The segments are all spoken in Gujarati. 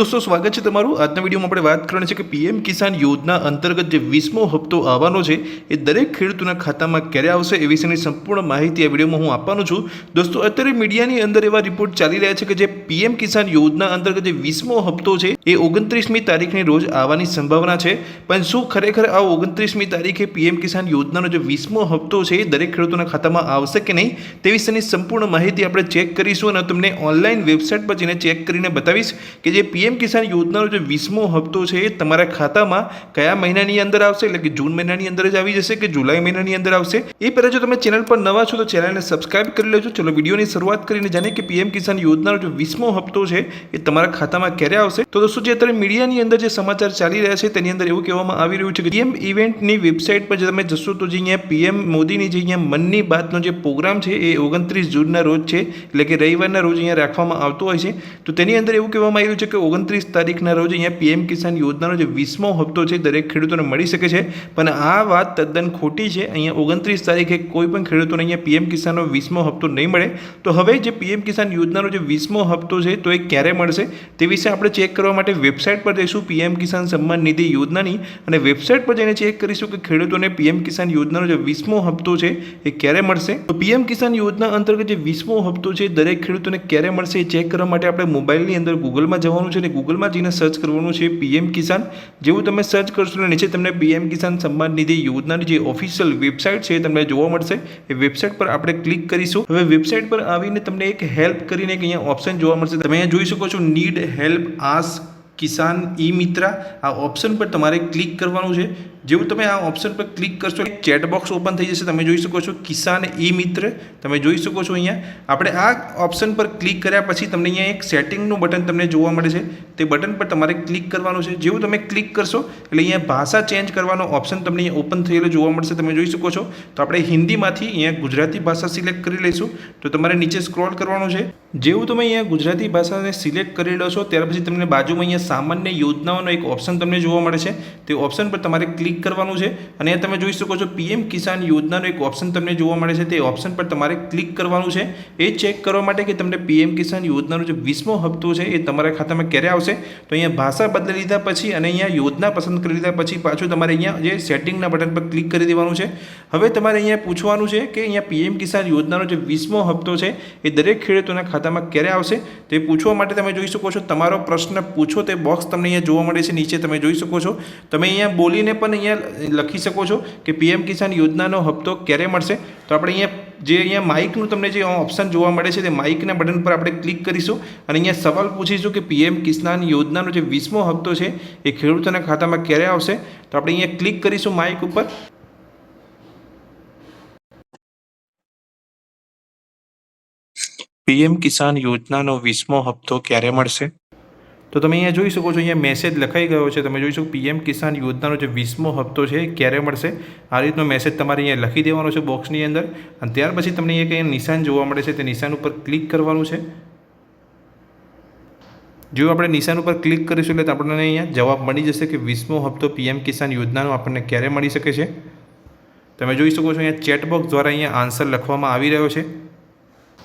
દોસ્તો, સ્વાગત છે તમારું. આજના વિડીયોમાં આપણે વાત કરવાની છે કે પીએમ કિસાન યોજના અંતર્ગત જે વીસમો હપ્તો આવવાનો છે, એ દરેક ખેડૂતોના ખાતામાં ક્યારે આવશે એ વિશેની સંપૂર્ણ માહિતી આ વિડીયોમાં હું આપવાનો છું. દોસ્તો, અત્યારે મીડિયાની અંદર એવા રિપોર્ટ ચાલી રહ્યા છે કે જે પીએમ કિસાન યોજના અંતર્ગત જે વીસમો હપ્તો છે, એ ઓગણત્રીસમી તારીખની રોજ આવવાની સંભાવના છે. પણ શું ખરેખર આ ઓગણત્રીસમી તારીખે પીએમ કિસાન યોજનાનો જે વીસમો હપ્તો છે, એ દરેક ખેડૂતોના ખાતામાં આવશે કે નહીં, તે વિશેની સંપૂર્ણ માહિતી આપણે ચેક કરીશું અને તમને ઓનલાઈન વેબસાઇટ પર જઈને ચેક કરીને બતાવીશ કે જે પીએમ કિસાન યોજનાનો જે વીસમો હપ્તો છે એ તમારા ખાતામાં કયા મહિનાની અંદર આવશે? એટલે કે જૂન મહિનાની અંદર જ આવી જશે કે જુલાઈ મહિનાની અંદર આવશે? એ પહેલાં જો તમે ચેનલ પર નવા છો તો ચેનલને સબસ્ક્રાઇબ કરી લેજો. ચલો વિડીયોની શરૂઆત કરીને જાણીએ કે પીએમ કિસાન યોજનાનો જે વીસમો હપ્તો છે એ તમારા ખાતામાં ક્યારે આવશે? તો દોસ્તો જે અત્યારે મીડિયાની અંદર જે સમાચાર ચાલી રહ્યા છે તેની અંદર એવું કહેવામાં આવી રહ્યું છે કે પીએમ ઇવેન્ટની વેબસાઇટ પર તમે જશો તો જે અહીંયા પીએમ મોદીની જે અહીંયા મનની બાતનો જે પ્રોગ્રામ છે એ ઓગણત્રીસ જૂનના રોજ છે. એટલે કે રવિવારના રોજ અહીંયા રાખવામાં આવતો હોય છે. તો તેની અંદર એવું કહેવામાં આવ્યું છે કે ઓગણત્રીસ તારીખના રોજ અહીંયા પીએમ કિસાન યોજનાનો જે વીસમો હપ્તો છે, દરેક ખેડૂતોને મળી શકે છે. પણ આ વાત તદ્દન ખોટી છે. અહીંયા ઓગણત્રીસ તારીખે કોઈ પણ ખેડૂતોને અહીંયા પીએમ કિસાનનો વીસમો હપ્તો નહીં મળે. તો હવે જે પીએમ કિસાન યોજનાનો જે વીસમો હપ્તો છે, તો એ ક્યારે મળશે? તે વિશે આપણે ચેક કરવા માટે વેબસાઇટ પર જઈશું, પીએમ કિસાન સન્માન નિધિ યોજનાની. અને વેબસાઇટ પર જઈને ચેક કરીશું કે ખેડૂતોને પીએમ કિસાન યોજનાનો જે વીસમો હપ્તો છે, એ ક્યારે મળશે? તો પીએમ કિસાન યોજના અંતર્ગત જે વીસમો હપ્તો છે, દરેક ખેડૂતોને ક્યારે મળશે એ ચેક કરવા માટે આપણે મોબાઈલની અંદર ગૂગલમાં જવાનું છે. અને ગૂગલમાં જઈને સર્ચ કરવાનું છે પીએમ કિસાન જેવું તમે સર્ચ કરશો ને નીચે તમને પીએમ કિસાન સન્માન નિધિ યોજનાની જે ઓફિશિયલ વેબસાઇટ છે તમને જોવા મળશે. એ વેબસાઇટ પર આપણે ક્લિક કરીશું. હવે વેબસાઇટ પર આવીને તમને એક હેલ્પ કરીને અહીંયા ઓપ્શન જોવા મળશે. તમે અહીંયા જોઈ શકો છો need help ask Kisan e Mitra આ ઓપ્શન પર તમારે ક્લિક કરવાનું છે. જેવું તમે આ ઓપ્શન પર ક્લિક કરશો, એક ચેટ બોક્સ ઓપન થઈ જશે, તમે જોઈ શકો છો કિસાન ઈ મિત્ર, તમે જોઈ શકો છો અહીંયા. આપણે આ ઓપ્શન પર ક્લિક કર્યા પછી તમને અહીંયા એક સેટિંગનું બટન તમને જોવા મળે છે. તે બટન પર તમારે ક્લિક કરવાનું છે. જેવું તમે ક્લિક કરશો, એટલે અહીંયા ભાષા ચેન્જ કરવાનો ઓપ્શન તમને અહીંયા ઓપન થયેલો જોવા મળશે, તમે જોઈ શકો છો. તો આપણે હિન્દીમાંથી અહીંયા ગુજરાતી ભાષા સિલેક્ટ કરી લઈશું. તો તમારે નીચે સ્ક્રોલ કરવાનું છે. જેવું તમે અહીંયા ગુજરાતી ભાષાને સિલેક્ટ કરી લો છો ત્યાર પછી તમને બાજુમાં અહીંયા સામાન્ય યોજનાઓનો એક ઓપ્શન તમને જોવા મળે છે. તે ઓપ્શન પર તમારે ક્લિક કરવાનું છે અને તમે જોઈ શકો છો પીએમ કિસાન યોજનાનો એક ઓપ્શન તમને જોવા મળે છે. તે ઓપ્શન પર તમારે ક્લિક કરવાનું છે. એ ચેક કરવા માટે કે તમને પીએમ કિસાન યોજનાનો જે વીસમો હપ્તો છે એ તમારા ખાતામાં ક્યારે આવશે? તો અહીંયા ભાષા બદલી લીધા પછી અને અહીંયા યોજના પસંદ કરી લીધા પછી પાછું તમારે અહીંયા જે સેટિંગના બટન પર ક્લિક કરી દેવાનું છે. હવે તમારે અહીંયા પૂછવાનું છે કે અહીંયા પીએમ કિસાન યોજનાનો જે વીસમો હપ્તો છે એ દરેક ખેડૂતોના ખાતામાં ક્યારે આવશે? તે પૂછવા માટે તમે જોઈ શકો છો. તમારો પ્રશ્ન પૂછો તે બોક્સ તમને અહીંયા જોવા મળે છે. નીચે તમે જોઈ શકો છો. તમે અહીંયા બોલીને પણ અહીંયા લખી શકો છો કે પીએમ કિસાન યોજનાનો હપ્તો ક્યારે મળશે? તો આપણે અહીંયા જે અહીંયા માઇકનું તમને જે ઓપ્શન જોવા મળે છે તે માઇકના બટન પર આપણે ક્લિક કરીશું અને અહીંયા સવાલ પૂછીશું કે પીએમ કિસાન યોજનાનો જે વીસમો હપ્તો છે એ ખેડૂતોના ખાતામાં ક્યારે આવશે? તો આપણે અહીંયા ક્લિક કરીશું માઇક ઉપર. પીએમ કિસાન યોજનાનો વીસમો હપ્તો ક્યારે મળશે? તો તમે અહીંયા જોઈ શકો છો, અહીંયા મેસેજ લખાઈ ગયો છે. તમે જોઈ શકો, પીએમ કિસાન યોજનાનો જે વીસમો હપ્તો છે ક્યારે મળશે? આ રીતનો મેસેજ તમારે અહીંયા લખી દેવાનો છે બોક્સની અંદર. અને ત્યાર પછી તમને અહીંયા કંઈ નિશાન જોવા મળે છે. તે નિશાન ઉપર ક્લિક કરવાનું છે. જો આપણે નિશાન ઉપર ક્લિક કરીશું એટલે આપણને અહીંયા જવાબ મળી જશે કે વીસમો હપ્તો પીએમ કિસાન યોજનાનો આપણને ક્યારે મળી શકે છે. તમે જોઈ શકો છો, અહીંયા ચેટબોક્સ દ્વારા અહીંયા આન્સર લખવામાં આવી રહ્યો છે.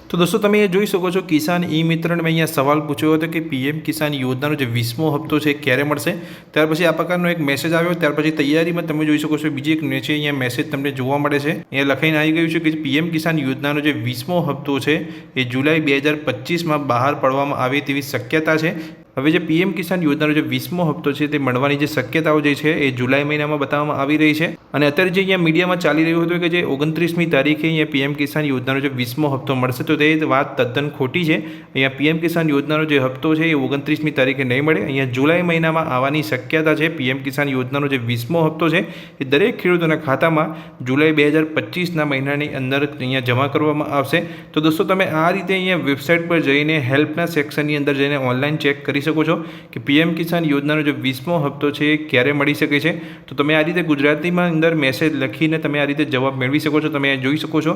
તો દોસ્તો, તમે એ જોઈ શકો છો, કિસાન ઈ મિત્રને મેં અહીંયા સવાલ પૂછ્યો હતો કે પીએમ કિસાન યોજનાનો જે વીસમો હપ્તો છે ક્યારે મળશે? ત્યાર પછી આ પ્રકારનો એક મેસેજ આવ્યો, ત્યાર પછી તૈયારીમાં તમે જોઈ શકો છો, બીજી એક નીચે અહીંયા મેસેજ તમને જોવા મળે છે. અહીંયા લખાઈને આવી ગયું છે કે પીએમ કિસાન યોજનાનો જે વીસમો હપ્તો છે, એ જુલાઈ બે હજાર પચીસમાં બહાર પાડવામાં આવે તેવી શક્યતા છે. હવે જે પીએમ કિસાન યોજનાનો જે વીસમો હપ્તો છે તે મળવાની જે શક્યતાઓ જે છે એ જુલાઈ મહિનામાં બતાવવામાં આવી રહી છે. અને અત્યારે જે અહીંયા મીડિયામાં ચાલી રહ્યું હતું કે જે ઓગણત્રીસમી તારીખે અહીંયા પીએમ કિસાન યોજનાનો જે વીસમો હપ્તો મળશે તો તે વાત તદ્દન ખોટી છે. અહીંયા પીએમ કિસાન યોજનાનો જે હપ્તો છે એ ઓગણત્રીસમી તારીખે નહીં મળે. અહીંયા જુલાઈ મહિનામાં આવવાની શક્યતા છે પીએમ કિસાન યોજનાનો જે વીસમો હપ્તો છે એ દરેક ખેડૂતોના ખાતામાં જુલાઈ બે હજાર પચીસના મહિનાની અંદર અહીંયા જમા કરવામાં આવશે. તો દોસ્તો, તમે આ રીતે અહીંયા વેબસાઇટ પર જઈને હેલ્પના સેક્શનની અંદર જઈને ઓનલાઈન ચેક કરી શકો છો કે પીએમ કિસાન યોજનાનો જે વીસમો હપ્તો છે એ ક્યારે મળી શકે છે? તો તમે આ રીતે ગુજરાતીમાં અંદર મેસેજ લખીને તમે આ રીતે જવાબ મેળવી શકો છો. તમે જોઈ શકો છો,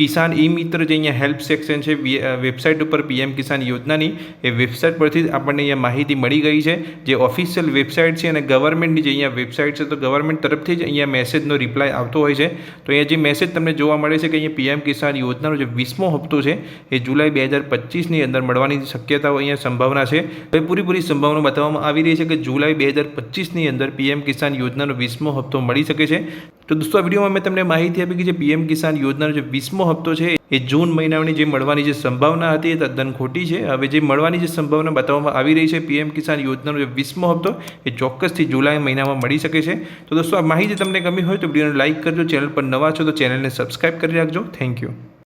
કિસાન ઈ મિત્ર જે અહીંયા હેલ્પ સેક્શન છે વેબસાઇટ ઉપર પીએમ કિસાન યોજનાની એ વેબસાઇટ પરથી આપણને અહીંયા માહિતી મળી ગઈ છે. જે ઓફિશિયલ વેબસાઇટ છે અને ગવર્મેન્ટની જે અહીંયા વેબસાઇટ છે, તો ગવર્મેન્ટ તરફથી જ અહીંયા મેસેજનો રિપ્લાય આવતો હોય છે. તો અહીંયા જે મેસેજ તમને જોવા મળે છે કે અહીંયા પીએમ કિસાન યોજનાનો જે વીસમો હપ્તો છે, એ જુલાઈ બે હજાર પચીસની અંદર મળવાની શક્યતાઓ અહીંયા સંભાવના છે. પૂરેપૂરી સંભાવના બતાવવામાં આવી રહી છે કે જુલાઈ બે હજાર પચીસની અંદર પીએમ કિસાન યોજનાનો વીસમો હપ્તો મળી શકે છે. તો દોસ્તો, આ વિડીયોમાં મેં તમને માહિતી આપી કે જે પીએમ કિસાન યોજનાનો જે વીસમો હપ્તો છે, એ જૂન મહિનાની જે મળવાની જે સંભાવના હતી એ તદ્દન ખોટી છે. હવે જે મળવાની જે સંભાવના બતાવવામાં આવી રહી છે પીએમ કિસાન યોજનાનો જે વીસમો હપ્તો, એ ચોક્કસથી જુલાઈ મહિનામાં મળી શકે છે. તો દોસ્તો, આ માહિતી તમને ગમી હોય તો વિડીયોને લાઇક કરજો, ચેનલ પર નવા છો તો ચેનલને સબસ્ક્રાઇબ કરી રાખજો. Thank you.